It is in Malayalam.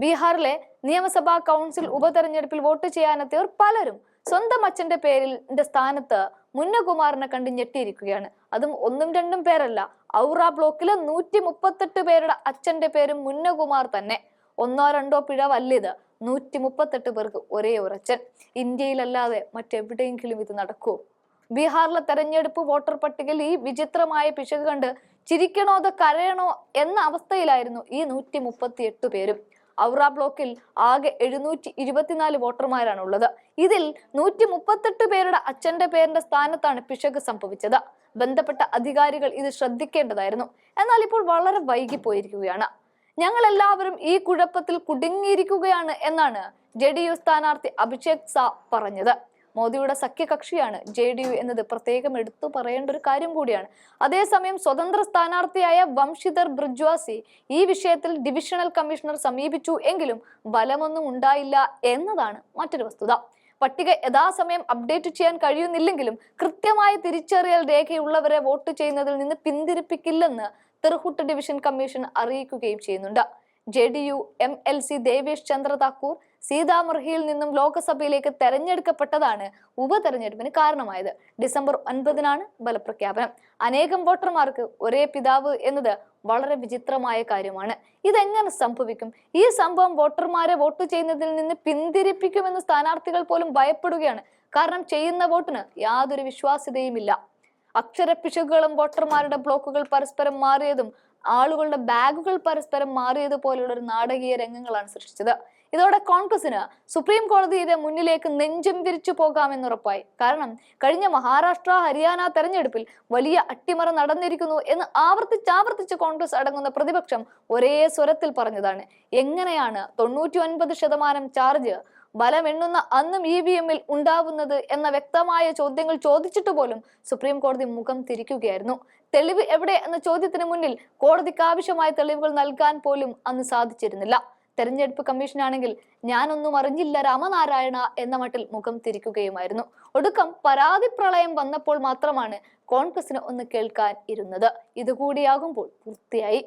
ബീഹാറിലെ നിയമസഭാ കൗൺസിൽ ഉപതെരഞ്ഞെടുപ്പിൽ വോട്ട് ചെയ്യാനെത്തിയവർ പലരും സ്വന്തം അച്ഛന്റെ പേരിൽ സ്ഥാനത്ത് മുന്നകുമാറിനെ കണ്ട് ഞെട്ടിയിരിക്കുകയാണ്. അതും ഒന്നും രണ്ടും പേരല്ല. ഔറ ബ്ലോക്കിലെ നൂറ്റി മുപ്പത്തെട്ട് പേരുടെ അച്ഛന്റെ പേരും മുന്നകുമാർ തന്നെ. ഒന്നോ രണ്ടോ പിഴവല്ലിത് നൂറ്റി മുപ്പത്തെട്ട് പേർക്ക് ഒരേ ഒരച്ഛൻ ഇന്ത്യയിലല്ലാതെ മറ്റെവിടെയെങ്കിലും ഇത് നടക്കൂ? ബീഹാറിലെ തെരഞ്ഞെടുപ്പ് വോട്ടർ പട്ടികയിൽ ഈ വിചിത്രമായ പിശക് കണ്ട് ചിരിക്കണോ അതോ കരയണോ എന്ന അവസ്ഥയിലായിരുന്നു ഈ നൂറ്റി മുപ്പത്തി എട്ട് പേരും. ഔറ ബ്ലോക്കിൽ ആകെ എഴുന്നൂറ്റി ഇരുപത്തിനാല് വോട്ടർമാരാണ് ഉള്ളത് ഇതിൽ നൂറ്റി മുപ്പത്തെട്ട് പേരുടെ അച്ഛന്റെ പേരിന്റെ സ്ഥാനത്താണ് പിശക് സംഭവിച്ചത്. ബന്ധപ്പെട്ട അധികാരികൾ ഇത് ശ്രദ്ധിക്കേണ്ടതായിരുന്നു. എന്നാൽ ഇപ്പോൾ വളരെ വൈകിപ്പോയിരിക്കുകയാണ്. ഞങ്ങൾ എല്ലാവരും ഈ കുഴപ്പത്തിൽ കുടുങ്ങിയിരിക്കുകയാണ് എന്നാണ് ജെ ഡി യു സ്ഥാനാർത്ഥി അഭിഷേക് സാ പറഞ്ഞത്. മോദിയുടെ സഖ്യകക്ഷിയാണ്. ജെ ഡി യു എന്നത് പ്രത്യേകം എടുത്തു പറയേണ്ട ഒരു കാര്യം കൂടിയാണ്. അതേസമയം സ്വതന്ത്ര സ്ഥാനാർത്ഥിയായ വംശിധർ ബ്രിജ്വാസി ഈ വിഷയത്തിൽ ഡിവിഷണൽ കമ്മീഷണർ സമീപിച്ചു എങ്കിലും ബലമൊന്നും ഉണ്ടായില്ല എന്നതാണ് മറ്റൊരു വസ്തുത. പട്ടിക യഥാസമയം അപ്ഡേറ്റ് ചെയ്യാൻ കഴിയുന്നില്ലെങ്കിലും കൃത്യമായ തിരിച്ചറിയൽ രേഖയുള്ളവരെ വോട്ട് ചെയ്യുന്നതിൽ നിന്ന് പിന്തിരിപ്പിക്കില്ലെന്ന് തെർഹുട്ട് ഡിവിഷൻ കമ്മീഷൻ അറിയിക്കുകയും ചെയ്യുന്നുണ്ട്. J D U M L C Devesh Chandra Thakur സീതാമർഹിയിൽ നിന്നും ലോക്സഭയിലേക്ക് തെരഞ്ഞെടുക്കപ്പെട്ടതാണ് ഉപതെരഞ്ഞെടുപ്പിന് കാരണമായത്. ഡിസംബർ ഒൻപതിനാണ് ബലപ്രഖ്യാപനം അനേകം വോട്ടർമാർക്ക് ഒരേ പിതാവ് എന്നത് വളരെ വിചിത്രമായ കാര്യമാണ്. ഇതെങ്ങനെ സംഭവിക്കും? ഈ സംഭവം വോട്ടർമാരെ വോട്ട് ചെയ്യുന്നതിൽ നിന്ന് പിന്തിരിപ്പിക്കുമെന്ന് സ്ഥാനാർത്ഥികൾ പോലും ഭയപ്പെടുകയാണ്. കാരണം ചെയ്യുന്ന വോട്ടിന് യാതൊരു വിശ്വാസ്യതയുമില്ല. അക്ഷരപ്പിശകുകളും വോട്ടർമാരുടെ ബ്ലോക്കുകൾ പരസ്പരം മാറിയതും ആളുകളുടെ ബാഗുകൾ പരസ്പരം മാറിയതുപോലെയുള്ള ഒരു നാടകീയ രംഗങ്ങളാണ് സൃഷ്ടിച്ചത്. ഇതോടെ കോൺഗ്രസിന് സുപ്രീം കോടതിയുടെ മുന്നിലേക്ക് നെഞ്ചും വിരിച്ചു പോകാമെന്നുറപ്പായി കാരണം കഴിഞ്ഞ മഹാരാഷ്ട്ര ഹരിയാന തെരഞ്ഞെടുപ്പിൽ വലിയ അട്ടിമറ നടന്നിരിക്കുന്നു എന്ന് ആവർത്തിച്ചാവർത്തിച്ച് കോൺഗ്രസ് അടങ്ങുന്ന പ്രതിപക്ഷം ഒരേ സ്വരത്തിൽ പറഞ്ഞതാണ്. എങ്ങനെയാണ് തൊണ്ണൂറ്റി ശതമാനം ചാർജ് ബലമെണ്ണുന്ന അന്നും ഇ വി എമ്മിൽ ഉണ്ടാവുന്നത് എന്ന വ്യക്തമായ ചോദ്യങ്ങൾ ചോദിച്ചിട്ട് പോലും സുപ്രീം കോടതി മുഖം തിരിക്കുകയായിരുന്നു. തെളിവ് എവിടെ എന്ന ചോദ്യത്തിന് മുന്നിൽ കോടതിക്ക് ആവശ്യമായ തെളിവുകൾ നൽകാൻ പോലും അന്ന് സാധിച്ചിരുന്നില്ല. തെരഞ്ഞെടുപ്പ് കമ്മീഷനാണെങ്കിൽ ഞാനൊന്നും അറിഞ്ഞില്ല രാമനാരായണ എന്ന മട്ടിൽ മുഖം തിരിക്കുകയുമായിരുന്നു. ഒടുക്കം പരാതി പ്രളയം വന്നപ്പോൾ മാത്രമാണ് കോൺഗ്രസിന് ഒന്ന് കേൾക്കാൻ ഇരുന്നത്. ഇതുകൂടിയാകുമ്പോൾ പൂർത്തിയായി.